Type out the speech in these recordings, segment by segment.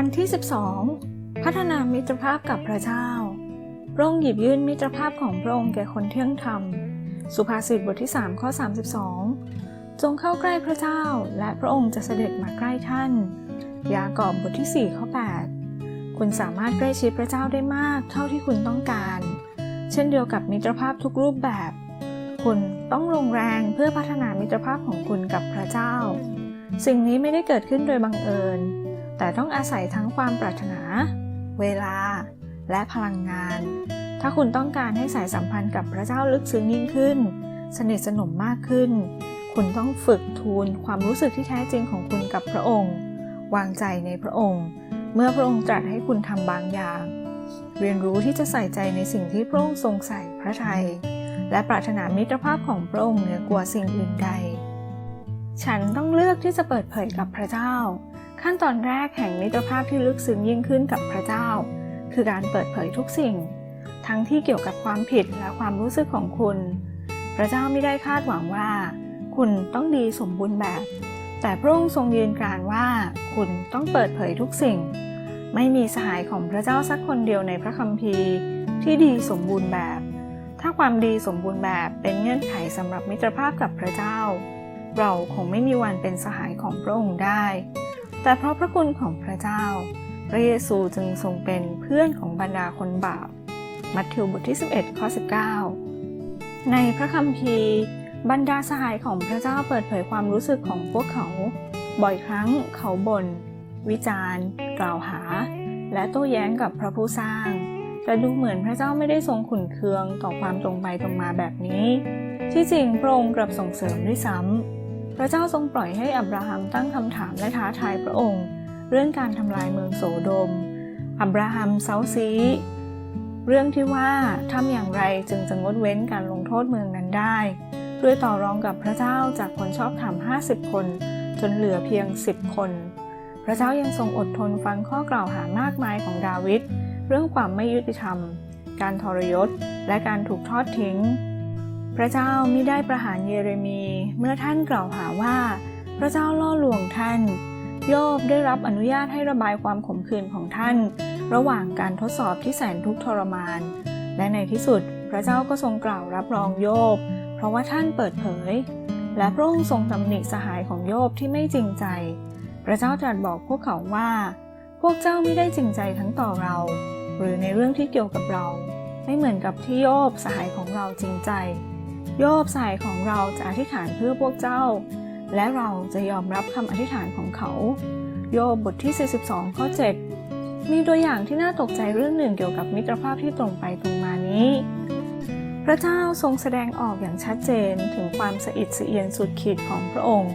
วันที่ 12 พัฒนามิตรภาพกับพระเจ้า พระองค์หยิบยื่นมิตรภาพของพระองค์แก่คนเที่ยงธรรม สุภาษิตบทที่ 3 ข้อ 32 จงเข้าใกล้พระเจ้า และพระองค์จะเสด็จมาใกล้ท่าน ยากอบบทที่ 4 ข้อ 8 คุณสามารถใกล้ชิดพระเจ้าได้มากเท่าที่คุณต้องการ เช่นเดียวกับมิตรภาพทุกรูปแบบ คุณต้องลงแรงเพื่อพัฒนามิตรภาพของคุณกับพระเจ้า สิ่งนี้ไม่ได้เกิดขึ้นโดยบังเอิญ แต่ต้องอาศัยทั้งความปรารถนา เวลา และพลังงาน ถ้าคุณต้องการให้สายสัมพันธ์กับพระเจ้าลึกซึ้งยิ่งขึ้น สนิทสนมมากขึ้น คุณต้องฝึกทูลความรู้สึกที่แท้จริงของคุณกับพระองค์ วางใจในพระองค์ เมื่อพระองค์ตรัสให้คุณทำบางอย่าง เรียนรู้ที่จะใส่ใจในสิ่งที่พระองค์ทรงใส่พระทัย และปรารถนามิตรภาพของพระองค์เหนือกว่าสิ่งอื่นใด ฉันต้องเลือกที่จะเปิดเผยกับพระเจ้า ขั้นตอนแรกแห่งมิตรภาพที่ลึกซึ้งยิ่งขึ้นกับพระเจ้า คือการเปิดเผยทุกสิ่ง ทั้งที่เกี่ยวกับความผิดและความรู้สึกของคุณ พระเจ้าไม่ได้คาดหวังว่า คุณต้องดีสมบูรณ์แบบ แต่พระองค์ทรงยืนกรานว่า คุณต้องเปิดเผยทุกสิ่ง ไม่มีสหายของพระเจ้าสักคนเดียวในพระคัมภีร์ที่ดีสมบูรณ์แบบ ถ้าความดีสมบูรณ์แบบเป็นเงื่อนไขสำหรับมิตรภาพกับพระเจ้า เราคงไม่มีวันเป็นสหายของพระองค์ได้ แต่เพราะพระคุณของพระเจ้า พระเยซูจึงทรงเป็นเพื่อนของบรรดาคนบาป มัทธิวบทที่ 11 ข้อ 19 ในพระคัมภีร์ บรรดาสหายของพระเจ้าเปิดเผยความรู้สึกของพวกเขา บ่อยครั้งเขาบน่นวิจารณ์ กล่าวหา และโต้แย้งกับพระผู้สร้าง แต่ดูเหมือนพระเจ้าไม่ได้ทรงขุนเคืองต่อความตรงไปตรงมาแบบนี้ ที่จริงพระองค์กลับส่งเสริมด้วยซ้ำ พระเจ้าทรงปล่อยให้อับราฮัมตั้งคำถามและท้าทายพระองค์ เรื่องการทำลายเมืองโสโดม อับราฮัมเซาซี เรื่องที่ว่าทำอย่างไรจึงจะงดเว้นการลงโทษเมืองนั้นได้ ด้วยต่อรองกับพระเจ้าจากคนชอบธรรม50 คน จนเหลือเพียง 10 คน พระเจ้ายังทรงอดทนฟังข้อกล่าวหามากมายของดาวิดเรื่องความไม่ยุติธรรม การทรยศ และการถูกทอดทิ้ง พระเจ้าไมิได้ประหารเยเรมีเมื่อท่านกล่าวหาว่า พระเจ้าล่อลวงท่าน โยบได้รับอนุญาตให้ระบายความขมขื่นของท่าน ระหว่างการทดสอบที่แสนทุกข์ทรมาน และในที่สุด พระเจ้าก็ทรงกล่าวรับรองโยบ เพราะว่าท่านเปิดเผย และพระองค์ทรงตำหนิสหายของโยบที่ไม่จริงใจ พระเจ้าตรัสบอกพวกเขาว่า พวกเจ้าไม่ได้จริงใจทั้งต่อเรา หรือในเรื่องที่เกี่ยวกับเรา ไม่เหมือนกับที่โยบสหายของเราจริงใจ โยบสายของเราจะอธิษฐานเพื่อพวกเจ้า และเราจะยอมรับคำอธิษฐานของเขา โยบบทที่ 42 ข้อ 7 มีตัวอย่างที่น่าตกใจเรื่องหนึ่งเกี่ยวกับมิตรภาพที่ตรงไปตรงมานี้ พระเจ้าทรงแสดงออกอย่างชัดเจนถึงความสะอิดสะเอียนสุดขีดของพระองค์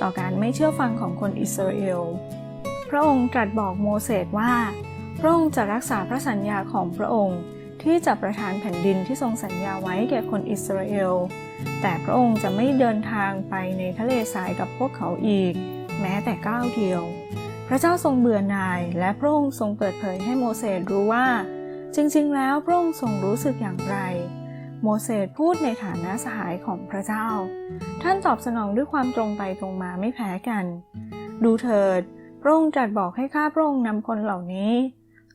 ต่อการไม่เชื่อฟังของคนอิสราเอล พระองค์ตรัสบอกโมเสสว่า พระองค์จะรักษาพระสัญญาของพระองค์ ที่จะประทานแผ่นดินที่ทรงสัญญาไว้แก่คนอิสราเอล แต่พระองค์จะไม่เดินทางไปในทะเลทรายกับพวกเขาอีก แม้แต่ก้าวเดียว พระเจ้าทรงเบื่อหน่าย และพระองค์ทรงเปิดเผยให้โมเสสรู้ว่า จริงๆ แล้วพระองค์ทรงรู้สึกอย่างไร โมเสสพูดในฐานะสหายของพระเจ้า ท่านตอบสนองด้วยความตรงไปตรงมาไม่แพ้กัน ดูเถิด พระองค์ตรัสบอกให้ข้าพระองค์นำคนเหล่านี้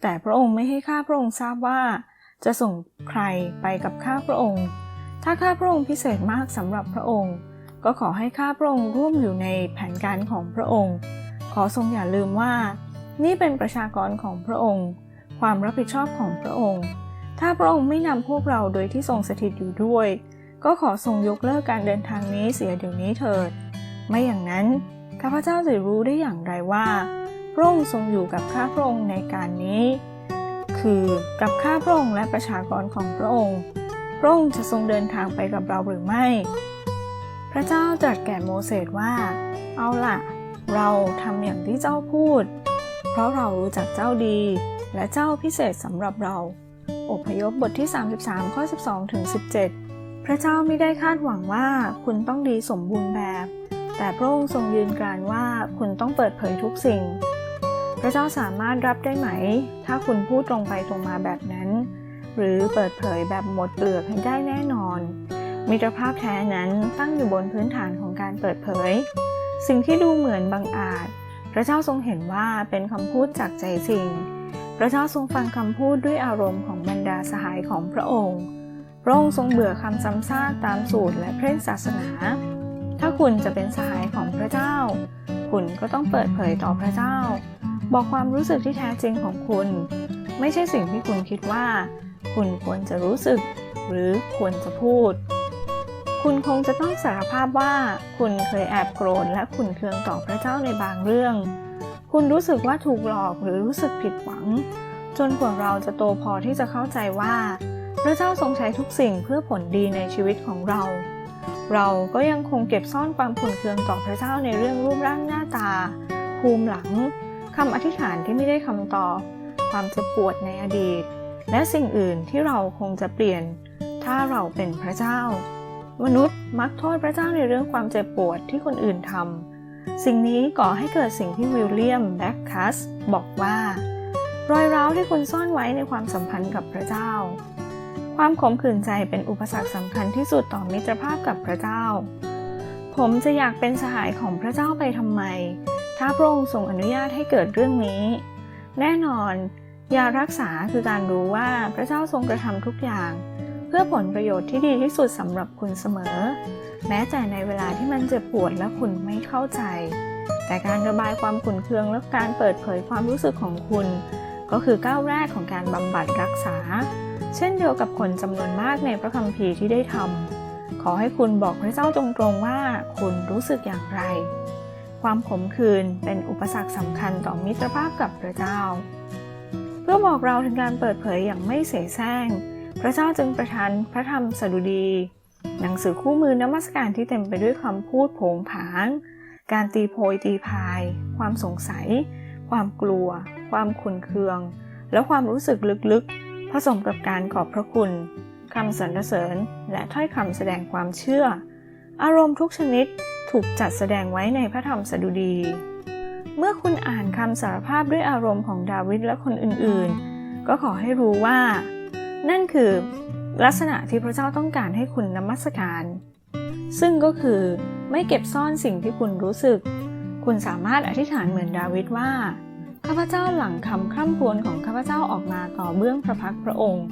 แต่พระองค์ไม่ให้ข้าพระองค์ทราบว่า จะส่งใครไปกับข้าพระองค์ ถ้าข้าพระองค์พิเศษมากสำหรับพระองค์ ก็ขอให้ข้าพระองค์ร่วมอยู่ในแผนการของพระองค์ ขอทรงอย่าลืมว่า นี่เป็นประชากรของพระองค์ ความรับผิดชอบของพระองค์ ถ้าพระองค์ไม่นำพวกเราโดยที่ทรงสถิตอยู่ด้วย ก็ขอทรงยกเลิกการเดินทางนี้เสียเดี๋ยวนี้เถิด ไม่อย่างนั้นข้าพเจ้าจะรู้ได้อย่างไรว่า พระองค์ทรงอยู่กับข้าพระองค์ในการนี้ คือกับข้าพระองค์และประชากรของพระองค์ พระองค์จะทรงเดินทางไปกับเราหรือไม่ พระเจ้าตรัสแก่โมเสสว่า เอาล่ะ เราทำอย่างที่เจ้าพูด เพราะเรารู้จักเจ้าดี และเจ้าพิเศษสำหรับเรา อพยพบทที่ 33 ข้อ 12 ถึง 17 พระเจ้าไม่ได้คาดหวังว่าคุณต้องดีสมบูรณ์แบบ แต่พระองค์ทรงยืนกรานว่าคุณต้องเปิดเผยทุกสิ่ง พระเจ้าสามารถรับได้ไหม ถ้าคุณพูดตรงไปตรงมาแบบนั้น หรือเปิดเผยแบบหมดเปลือกให้ได้แน่นอน มิตรภาพแท้นั้นตั้งอยู่บนพื้นฐานของการเปิดเผย สิ่งที่ดูเหมือนบังอาจ พระเจ้าทรงเห็นว่าเป็นคำพูดจากใจจริง พระเจ้าทรงฟังคำพูดด้วยอารมณ์ของบรรดาสหายของพระองค์พระองค์ทรงเบื่อคำซ้ำซากตามสูตรและเคร่งศาสนา ถ้าคุณจะเป็นสหายของพระเจ้า คุณก็ต้องเปิดเผยต่อพระเจ้า บอกความรู้สึกที่แท้จริงของคุณ ไม่ใช่สิ่งที่คุณคิดว่า คุณควรจะรู้สึก หรือควรจะพูด คุณคงจะต้องสารภาพว่า คุณเคยแอบโกรธและขุนเคืองต่อพระเจ้าในบางเรื่อง คุณรู้สึกว่าถูกหลอกหรือรู้สึกผิดหวัง จนกว่าเราจะโตพอที่จะเข้าใจว่า พระเจ้าทรงใช้ทุกสิ่งเพื่อผลดีในชีวิตของเรา เราก็ยังคงเก็บซ่อนความขุนเคืองต่อพระเจ้าในเรื่องรูปร่างหน้าตา ภูมิหลัง คำอธิษฐานที่ไม่ได้คำตอบ ความเจ็บปวดในอดีต และสิ่งอื่นที่เราคงจะเปลี่ยน ถ้าเราเป็นพระเจ้า มนุษย์มักโทษพระเจ้าในเรื่องความเจ็บปวดที่คนอื่นทำสิ่งนี้ก่อให้เกิดสิ่งที่วิลเลียมแบ็คคัสบอกว่า รอยร้าวที่คุณซ่อนไว้ในความสัมพันธ์กับพระเจ้า ความขมขื่นใจเป็นอุปสรรคสำคัญที่สุดต่อมิตรภาพกับพระเจ้า ผมจะอยากเป็นสหายของพระเจ้าไปทำไม ถ้าพระองค์ทรงอนุญาตให้เกิดเรื่องนี้ แน่นอนยารักษาคือการรู้ว่าพระเจ้าทรงกระทำทุกอย่าง เพื่อผลประโยชน์ที่ดีที่สุดสำหรับคุณเสมอ แม้แต่ในเวลาที่มันเจ็บปวดและคุณไม่เข้าใจ แต่การระบายความขุ่นเคืองและการเปิดเผยความรู้สึกของคุณ ก็คือก้าวแรกของการบำบัดรักษา เช่นเดียวกับคนจำนวนมากในพระคัมภีร์ที่ได้ทำขอให้คุณบอกพระเจ้าตรงๆว่าคุณรู้สึกอย่างไร ความขมขื่นเป็นอุปสรรคสำคัญต่อมิตรภาพกับพระเจ้า เพื่อบอกเราถึงการเปิดเผยอย่างไม่เสแสร้ง พระเจ้าจึงประทานพระธรรมสดุดี หนังสือคู่มือนมัสการที่เต็มไปด้วยคำพูดผงผาง การตีโพยตีพาย ความสงสัย ความกลัว ความขุนเคือง และความรู้สึกลึกๆ ผสมกับการขอบพระคุณคำสรรเสริญและถ้อยคำแสดงความเชื่อ อารมณ์ทุกชนิด ถูกจัดแสดงไว้ในพระธรรมสดุดี เมื่อคุณอ่านคำสารภาพด้วยอารมณ์ของดาวิดและคนอื่นๆ ก็ขอให้รู้ว่า นั่นคือลักษณะที่พระเจ้าต้องการให้คุณนมัสการ ซึ่งก็คือไม่เก็บซ่อนสิ่งที่คุณรู้สึก คุณสามารถอธิษฐานเหมือนดาวิดว่า ข้าพเจ้าหลังคำคร่ำครวญของข้าพเจ้าออกมาต่อเบื้องพระพักตร์พระองค์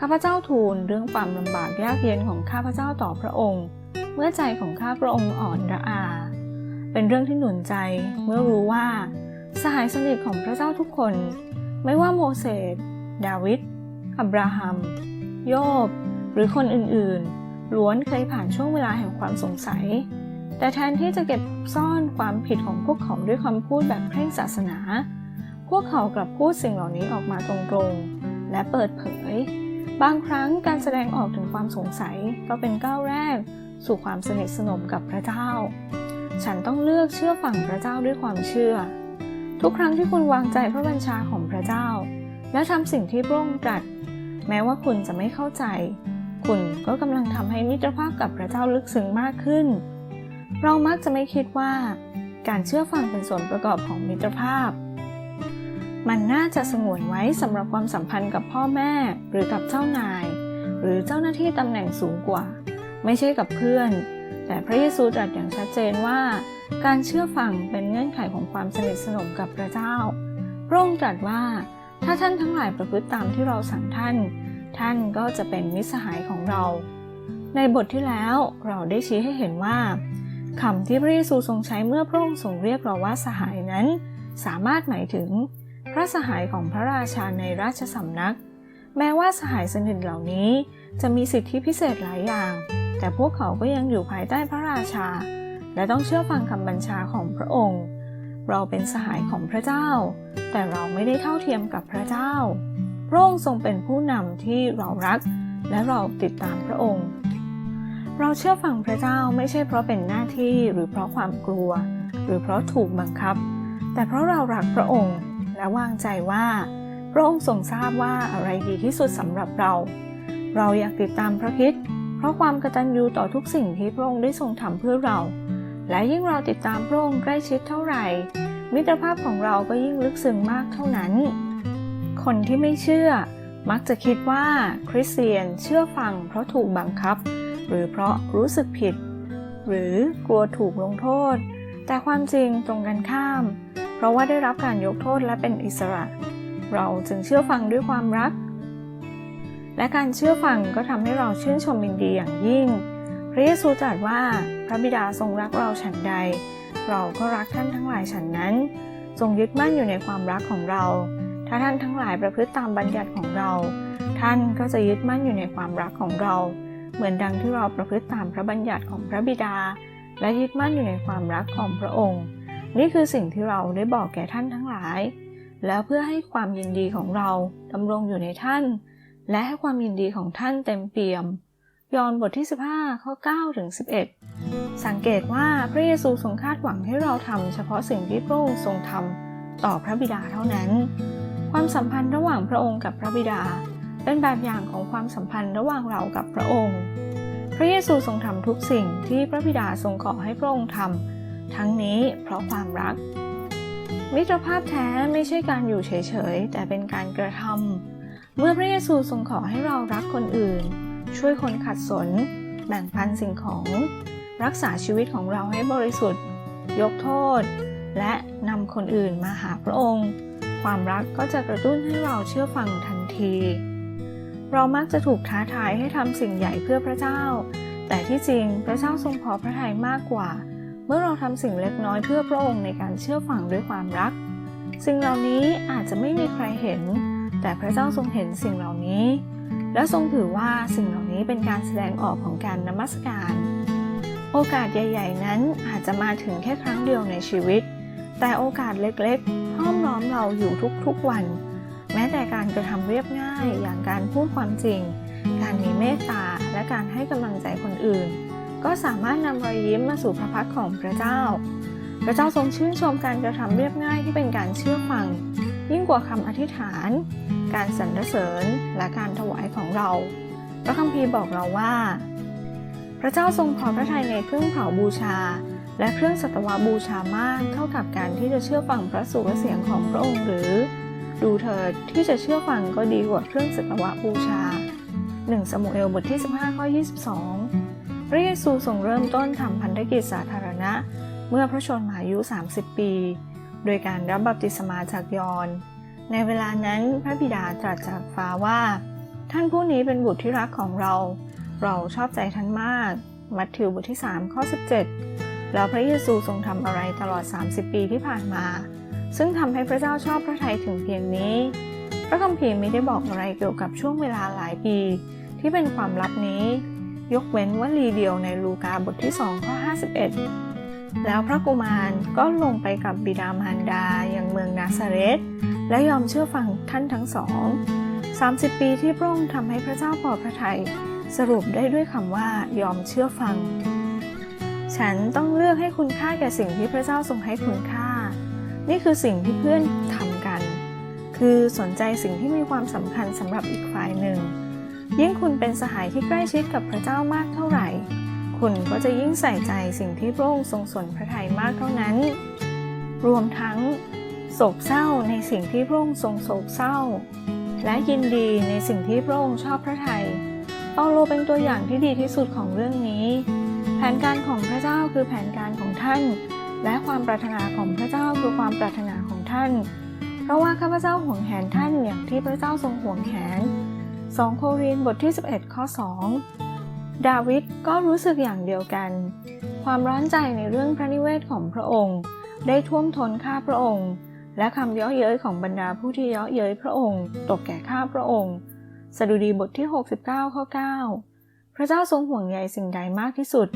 ข้าพเจ้าทูลเรื่องความลำบากยากเย็นของข้าพเจ้าต่อพระองค์ เมื่อใจของข้าพระองค์อ่อนระอา เป็นเรื่องที่หนุนใจเมื่อรู้ว่า สหายสนิทของพระเจ้าทุกคน ไม่ว่าโมเสส ดาวิด อับราฮัม โยบ หรือคนอื่นๆ ล้วนเคยผ่านช่วงเวลาแห่งความสงสัย แต่แทนที่จะเก็บซ่อนความผิดของพวกเขาด้วยคำพูดแบบเคร่งศาสนา พวกเขากลับพูดสิ่งเหล่านี้ออกมาตรงๆ และเปิดเผย บางครั้งการแสดงออกถึงความสงสัยก็เป็นก้าวแรก สู่ความสนิทสนมกับพระเจ้า ฉันต้องเลือกเชื่อฟังพระเจ้าด้วยความเชื่อ ทุกครั้งที่คุณวางใจพระบัญชาของพระเจ้า และทำสิ่งที่พระองค์ตรัส แม้ว่าคุณจะไม่เข้าใจ คุณก็กำลังทำให้มิตรภาพกับพระเจ้าลึกซึ้งมากขึ้น เรามักจะไม่คิดว่า การเชื่อฟังเป็นส่วนประกอบของมิตรภาพมันน่าจะสงวนไว้สำหรับความสัมพันธ์กับพ่อแม่ หรือกับเจ้านาย หรือเจ้าหน้าที่ตำแหน่งสูงกว่า ไม่ใช่กับเพื่อน แต่พระเยซูตรัสอย่างชัดเจนว่า การเชื่อฟังเป็นเงื่อนไขของความสนิทสนมกับพระเจ้า พระองค์ตรัสว่า ถ้าท่านทั้งหลายประพฤติตามที่เราสั่งท่าน ท่านก็จะเป็นมิตรสหายของเรา ในบทที่แล้วเราได้ชี้ให้เห็นว่าคำที่พระเยซูทรงใช้เมื่อพระองค์ทรงเรียกเราว่าสหายนั้น สามารถหมายถึง พระสหายของพระราชาในราชสำนัก แม้ว่าสหายสนิทเหล่านี้จะมีสิทธิพิเศษหลายอย่าง แต่พวกเขาก็ยังอยู่ภายใต้พระราชา และต้องเชื่อฟังคำบัญชาของพระองค์ เราเป็นสหายของพระเจ้า แต่เราไม่ได้เท่าเทียมกับพระเจ้า พระองค์ทรงเป็นผู้นำที่เรารัก และเราติดตามพระองค์ เราเชื่อฟังพระเจ้าไม่ใช่เพราะเป็นหน้าที่หรือเพราะความกลัว หรือเพราะถูกบังคับ แต่เพราะเรารักพระองค์และวางใจว่าพระองค์ทรงทราบว่าอะไรดีที่สุดสำหรับเรา เราอยากติดตามพระคริสต์ เพราะความกตัญญูต่อทุกสิ่งที่พระองค์ได้ทรงทำเพื่อเรา และยิ่งเราติดตามพระองค์ใกล้ชิดเท่าไหร่ มิตรภาพของเราก็ยิ่งลึกซึ้งมากเท่านั้น คนที่ไม่เชื่อ มักจะคิดว่าคริสเตียนเชื่อฟังเพราะถูกบังคับ หรือเพราะรู้สึกผิด หรือกลัวถูกลงโทษ แต่ความจริงตรงกันข้าม เพราะว่าได้รับการยกโทษและเป็นอิสระ เราจึงเชื่อฟังด้วยความรัก และการเชื่อฟังก็ทำให้เราชื่นชมยินดีอย่างยิ่ง พระเยซูตรัสว่าพระบิดาทรงรักเราฉันใด เราก็รักท่านทั้งหลายฉันนั้นจงยึดมั่นอยู่ในความรักของเรา ถ้าท่านทั้งหลายประพฤติตามบัญญัติของเรา ท่านก็จะยึดมั่นอยู่ในความรักของเรา เหมือนดังที่เราประพฤติตามพระบัญญัติของพระบิดา และยึดมั่นอยู่ในความรักของพระองค์ นี่คือสิ่งที่เราได้บอกแก่ท่านทั้งหลาย แล้วเพื่อให้ความยินดีของเราดำรงอยู่ในท่าน และให้ความยินดีของท่านเต็มเปี่ยม ยอห์นบทที่ 15 ข้อ9ถึง11 สังเกตว่าพระเยซูทรงคาดหวังให้เราทำเฉพาะสิ่งที่พระองค์ทรงทำต่อพระบิดาเท่านั้น ความสัมพันธ์ระหว่างพระองค์กับพระบิดา เป็นแบบอย่างของความสัมพันธ์ระหว่างเรากับพระองค์ พระเยซูทรงทำทุกสิ่งที่พระบิดาทรงขอให้พระองค์ทำทั้งนี้เพราะความรัก มิตรภาพแท้ไม่ใช่การอยู่เฉยๆแต่เป็นการกระทำ เมื่อพระเยซูทรงขอให้เรารักคนอื่น ช่วยคนขัดสน แบ่งปันสิ่งของ รักษาชีวิตของเราให้บริสุทธิ์ ยกโทษ และนำคนอื่นมาหาพระองค์ ความรักก็จะกระตุ้นให้เราเชื่อฟังทันที เรามักจะถูกท้าทายให้ทำสิ่งใหญ่เพื่อพระเจ้า แต่ที่จริงพระเจ้าทรงพอพระทัยมากกว่า เมื่อเราทำสิ่งเล็กน้อยเพื่อพระองค์ในการเชื่อฟังด้วยความรัก สิ่งเหล่านี้อาจจะไม่มีใครเห็น แต่พระเจ้าทรงเห็นสิ่งเหล่านี้ และทรงถือว่าสิ่งเหล่านี้เป็นการแสดงออกของการนมัสการ โอกาสใหญ่ๆ นั้นอาจจะมาถึงแค่ครั้งเดียวในชีวิต แต่โอกาสเล็กๆห้อมล้อมเราอยู่ทุกๆวัน แม้แต่การกระทำเรียบง่ายอย่างการพูดความจริง การมีเมตตาและการให้กำลังใจคนอื่น ก็สามารถนำรอยยิ้มมาสู่พระพักของพระเจ้า พระเจ้าทรงชื่นชมการกระทำเรียบง่ายที่เป็นการเชื่อฟัง ยิ่งกว่าคำอธิษฐาน การสรรเสริญและการถวายของเรา พระคัมภีร์บอกเราว่า พระเจ้าทรงพอพระทัยในเครื่องเผาบูชา และเครื่องสัตวบูชามากเท่ากับการที่จะเชื่อฟังพระสุรเสียงของพระองค์หรือ ดูเถิดที่จะเชื่อฟังก็ดีกว่าเครื่องสัตวบูชา 1 สมุเอลบทที่ 15 ข้อ 22 พระเยซูทรงเริ่มต้นทำพันธกิจสาธารณะ เมื่อพระชนมายุ 30 ปี โดยการรับบัพติศมาจากยอน ในเวลานั้นพระบิดาตรัสจากฟ้าว่า ท่านผู้นี้เป็นบุตรที่รักของเรา เราชอบใจท่านมาก มัทธิวบทที่3ข้อ17 แล้วพระเยซูทรงทำอะไรตลอด 30 ปีที่ผ่านมา ซึ่งทำให้พระเจ้าชอบพระทัยถึงเพียงนี้ พระคัมภีร์ไม่ได้บอกอะไรเกี่ยวกับช่วงเวลาหลายปี ที่เป็นความลับนี้ ยกเว้นวลีเดียวในลูกาบทที่2ข้อ51 แล้วพระกุมารก็ลงไปกับบิดามารดาอย่างเมืองนาซาเรต และยอมเชื่อฟังท่านทั้งสอง 30 ปีที่พระองค์ทำให้พระเจ้าพอพระทยัยสรุปได้ด้วยคำว่ายอมเชื่อฟัง ฉันต้องเลือกให้คุณค่าแก่สิ่งที่พระเจ้าทรงให้คุณค่า นี่คือสิ่งที่เพื่อนทำกัน คือสนใจสิ่งที่มีความสำคัญสำหรับอีกฝ่ายหนึ่ง ยิ่งคุณเป็นสหายที่ใกล้ชิดกับพระเจ้ามากเท่าไหร่ คุณก็จะยิ่งใส่ใจสิ่งที่พระองค์ทรงสนพระทัยมากเท่านั้น รวมทั้ง โศกเศร้าในสิ่งที่พระองค์ทรงโศกเศร้า และยินดีในสิ่งที่พระองค์ชอบพระทัยเปาโลเป็นตัวอย่างที่ดีที่สุดของเรื่องนี้ แผนการของพระเจ้าคือแผนการของท่าน และความปรารถนาของพระเจ้าคือความปรารถนาของท่าน เพราะว่าข้าพเจ้าห่วงแหนท่านอย่างที่พระเจ้าทรงห่วงแหน 2 โครินธ์บทที่ 11 ข้อ 2 ดาวิดก็รู้สึกอย่างเดียวกัน ความร้อนใจในเรื่องพระนิเวศของพระองค์ ได้ท่วมท้นข้าพระองค์ และคำเย้อเย้ยของบรรดาผู้ที่เย้อเย้ยพระองค์ ตกแก่ข้าพระองค์ สดุดีบทที่ 69 ข้อ 9 พระเจ้าทรงห่วงใยสิ่งใดมากที่สุด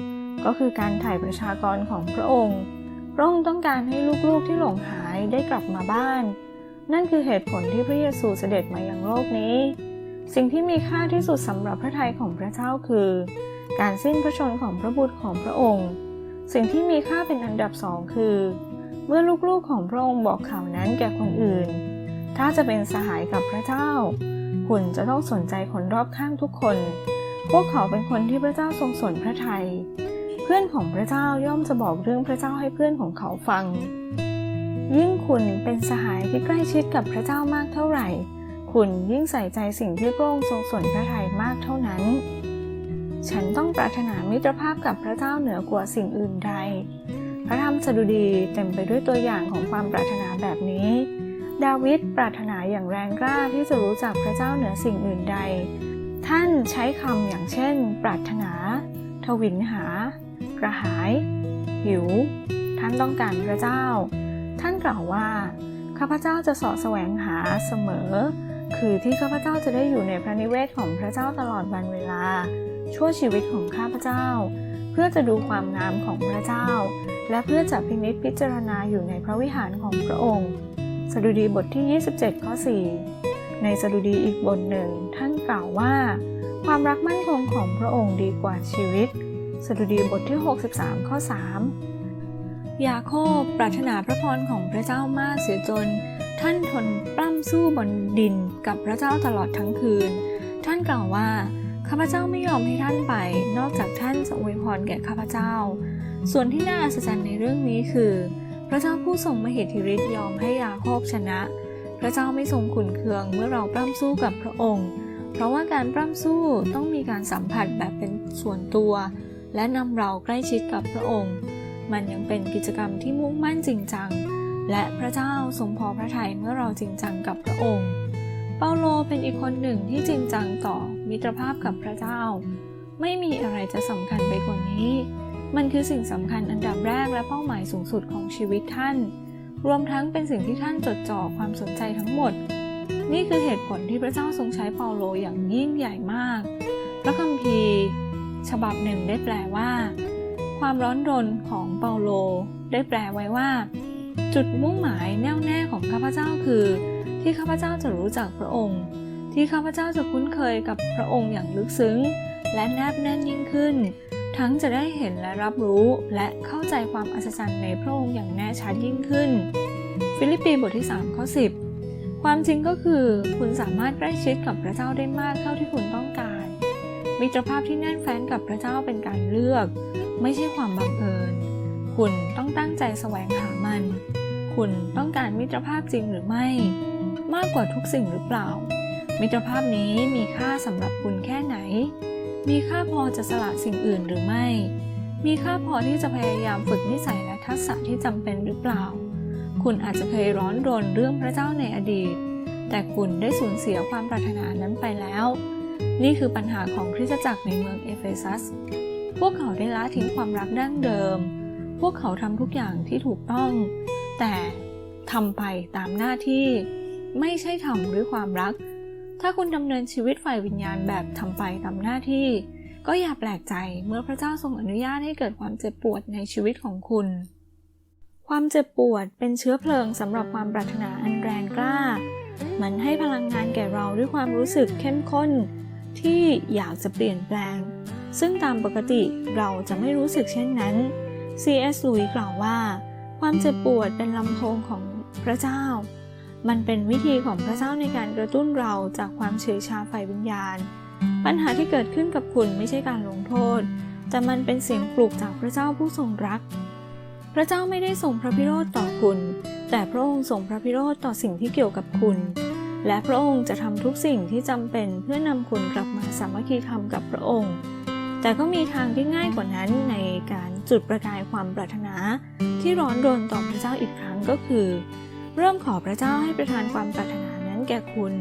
ก็คือการถ่ายประชากรของพระองค์ พระองค์ต้องการให้ลูกๆที่หลงหายได้กลับมาบ้าน นั่นคือเหตุผลที่พระเยซูเสด็จมายังโลกนี้ สิ่งที่มีค่าที่สุดสำหรับพระทัยของพระเจ้าคือ การสิ้นพระชนของพระบุตรของพระองค์ สิ่งที่มีค่าเป็นอันดับสองคือ เมื่อลูกๆของพระองค์บอกข่าวนั้นแก่คนอื่น ถ้าจะเป็นสหายกับพระเจ้า คุณจะต้องสนใจคนรอบข้างทุกคน พวกเขาเป็นคนที่พระเจ้าทรงสนพระทยัย เพื่อนของพระเจ้าย่อมจะบอกเรื่องพระเจ้าให้เพื่อนของเขาฟัง ยิ่งคุณเป็นสหายที่ใกล้ชิดกับพระเจ้ามากเท่าไหร่ คุณยิ่งใส่ใจสิ่งที่พระองค์ทรงสนพระทัยมากเท่านั้น ฉันต้องปรารถนามิตรภาพกับพระเจ้าเหนือกว่าสิ่งอื่นใด พระธรรมสดุดีเต็มไปด้วยตัวอย่างของความปรารถนาแบบนี้ ดาวิดปรารถนาอย่างแรงกล้าที่จะรู้จักพระเจ้าเหนือสิ่งอื่นใด ท่านใช้คำอย่างเช่น ปรารถนา ทวินหา กระหาย หิว ท่านต้องการพระเจ้า ท่านกล่าวว่า ข้าพเจ้าจะสาะแสวงหาเสมอ คือที่ข้าพเจ้าจะได้อยู่ในพระนิเวศของพระเจ้าตลอดวันเวลา ชั่วชีวิตของข้าพเจ้า เพื่อจะดูความงามของพระเจ้า และเพื่อจะพินิจพิจารณาอยู่ในพระวิหารของพระองค์สดุดีบทที่ 27 ข้อ 4 ในสดุดีอีกบทหนึ่ง ท่านกล่าวว่า ความรักมั่นคงของพระองค์ดีกว่าชีวิต สดุดีบทที่ 63 ข้อ 3 ยาโคบปรารถนาพระพรของพระเจ้ามากเสียจน ท่านทนปล้ำสู้บนดินกับพระเจ้าตลอดทั้งคืน ท่านกล่าวว่าข้าพเจ้าไม่ยอมให้ท่านไป นอกจากท่านจะอวยพรแก่ข้าพเจ้า ส่วนที่น่าอัศจรรย์ในเรื่องนี้คือ พระเจ้าผู้ทรงมเหิทธิฤทธิ์ยอมให้ยาโคบชนะ พระเจ้าไม่ทรงขุนเคืองเมื่อเราปล้ำสู้กับพระองค์ เพราะว่าการปล้ำสู้ต้องมีการสัมผัสแบบเป็นส่วนตัว และนำเราใกล้ชิดกับพระองค์ มันยังเป็นกิจกรรมที่มุ่งมั่นจริงจัง และพระเจ้าทรงพอพระทัยเมื่อเราจริงจังกับพระองค์ เปาโลเป็นอีกคนหนึ่งที่จริงจังต่อมิตรภาพกับพระเจ้า ไม่มีอะไรจะสำคัญไปกว่านี้ มันคือสิ่งสำคัญอันดับแรกและเป้าหมายสูงสุดของชีวิตท่าน รวมทั้งเป็นสิ่งที่ท่านจดจ่อความสนใจทั้งหมด นี่คือเหตุผลที่พระเจ้าทรงใช้เปาโลอย่างยิ่งใหญ่มาก พระคัมภีร์ ฉบับหนึ่งได้แปลว่า ความร้อนรนของเปาโล ได้แปลไว้ว่า จุดมุ่งหมายแน่วแน่ของข้าพเจ้าคือ ที่ข้าพเจ้าจะรู้จักพระองค์ ที่ข้าพเจ้าจะคุ้นเคยกับพระองค์อย่างลึกซึ้ง และแนบแน่นยิ่งขึ้น ทั้งจะได้เห็นและรับรู้และเข้าใจความอัศจรรย์ในพระองค์อย่างแน่ชัดยิ่งขึ้น ฟิลิปปีบทที่3ข้อ10 ความจริงก็คือคุณสามารถใกล้ชิดกับพระเจ้าได้มากเท่าที่คุณต้องการมิตรภาพที่แน่นแฟ้นกับพระเจ้าเป็นการเลือก ไม่ใช่ความบังเอิญ คุณต้องตั้งใจแสวงหามัน คุณต้องการมิตรภาพจริงหรือไม่ มากกว่าทุกสิ่งหรือเปล่า มิตรภาพนี้มีค่าสำหรับคุณแค่ไหน มีค่าพอจะสละสิ่งอื่นหรือไม่ มีค่าพอที่จะพยายามฝึกนิสัยและทักษะที่จำเป็นหรือเปล่า คุณอาจจะเคยร้อนรนเรื่องพระเจ้าในอดีต แต่คุณได้สูญเสียความปรารถนานั้นไปแล้ว นี่คือปัญหาของคริสตจักรในเมืองเอเฟซัส พวกเขาได้ละทิ้งความรักดั้งเดิม พวกเขาทำทุกอย่างที่ถูกต้อง แต่ทำไปตามหน้าที่ ไม่ใช่ทำด้วยความรัก ถ้าคุณดำเนินชีวิตฝ่ายวิญญาณแบบทำไปตามหน้าที่ ก็อย่าแปลกใจเมื่อพระเจ้าทรงอนุญาตให้เกิดความเจ็บปวดในชีวิตของคุณ ความเจ็บปวดเป็นเชื้อเพลิงสำหรับความปรารถนาอันแรงกล้า มันให้พลังงานแก่เราด้วยความรู้สึกเข้มข้น ที่อยากจะเปลี่ยนแปลง ซึ่งตามปกติเราจะไม่รู้สึกเช่นนั้น C.S. ลุยกล่าวว่า ความเจ็บปวดเป็นลำโพงของพระเจ้า มันเป็นวิธีของพระเจ้าในการกระตุ้นเราจากความเฉยชาฝ่ายวิญญาณ ปัญหาที่เกิดขึ้นกับคุณไม่ใช่การลงโทษ แต่มันเป็นเสียงปลุกจากพระเจ้าผู้ทรงรัก พระเจ้าไม่ได้ส่งพระพิโรธต่อคุณ แต่พระองค์ส่งพระพิโรธต่อสิ่งที่เกี่ยวกับคุณ และพระองค์จะทำทุกสิ่งที่จำเป็นเพื่อนำคุณกลับมาสามัคคีธรรมกับพระองค์ แต่ก็มีทางที่ง่ายกว่านั้นในการจุดประกายความปรารถนา ที่ร้อนรนต่อพระเจ้าอีกครั้งก็คือ เริ่มขอพระเจ้าให้ประทานความปรารถนานั้นแก่คุณ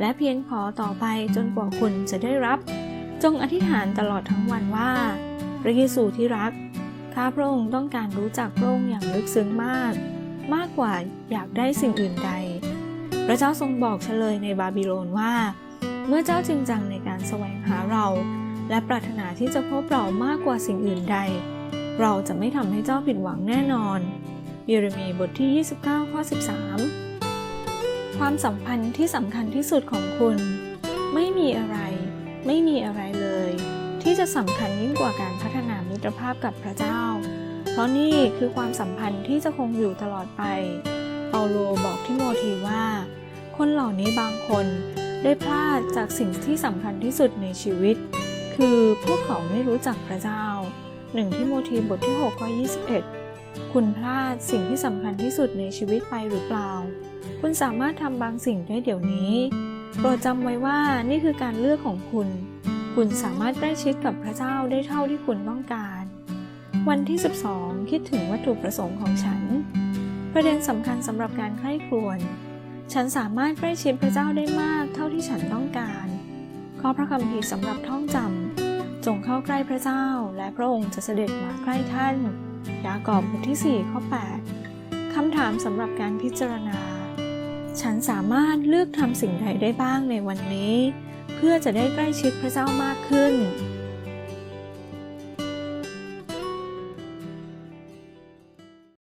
และเพียงขอต่อไปจนกว่าคุณจะได้รับ จงอธิษฐานตลอดทั้งวันว่า พระเยซูที่รัก ข้าพระองค์ต้องการรู้จักพระองค์อย่างลึกซึ้งมาก มากกว่าอยากได้สิ่งอื่นใด พระเจ้าทรงบอกเฉลยในบาบิโลนว่า เมื่อเจ้าจริงจังในการแสวงหาเรา และปรารถนาที่จะพบเรามากกว่าสิ่งอื่นใด เราจะไม่ทำให้เจ้าผิดหวังแน่นอน เยเรมีบทที่ 29 ข้อ 13 ความสัมพันธ์ที่สำคัญที่สุดของคุณ ไม่มีอะไร ไม่มีอะไรเลย ที่จะสำคัญยิ่งกว่าการพัฒนามิตรภาพกับพระเจ้า เพราะนี่คือความสัมพันธ์ที่จะคงอยู่ตลอดไป เปาโลบอกทิโมธีว่า คนเหล่านี้บางคนได้พลาดจากสิ่งที่สำคัญที่สุดในชีวิต คือพวกเขาไม่รู้จักพระเจ้า 1 ทิโมธีบทที่6ข้อ21 คุณพลาดสิ่งที่สำคัญที่สุดในชีวิตไปหรือเปล่า คุณสามารถทำบางสิ่งได้เดี๋ยวนี้ โปรดจำไว้ว่านี่คือการเลือกของคุณ คุณสามารถใกล้ชิดกับพระเจ้าได้เท่าที่คุณต้องการ วันที่ 12 คิดถึงวัตถุประสงค์ของฉัน ประเด็นสำคัญสำหรับการใคร่ครวญ ฉันสามารถใกล้ชิดพระเจ้าได้มากเท่าที่ฉันต้องการ ข้อพระคัมภีร์สำหรับท่องจำจงเข้าใกล้พระเจ้าและพระองค์จะเสด็จมาใกล้ท่าน ยากอบบทที่ 4 ข้อ 8 คำถามสำหรับการพิจารณา ฉันสามารถเลือกทำสิ่งใดได้บ้างในวันนี้ เพื่อจะได้ใกล้ชิดพระเจ้ามากขึ้น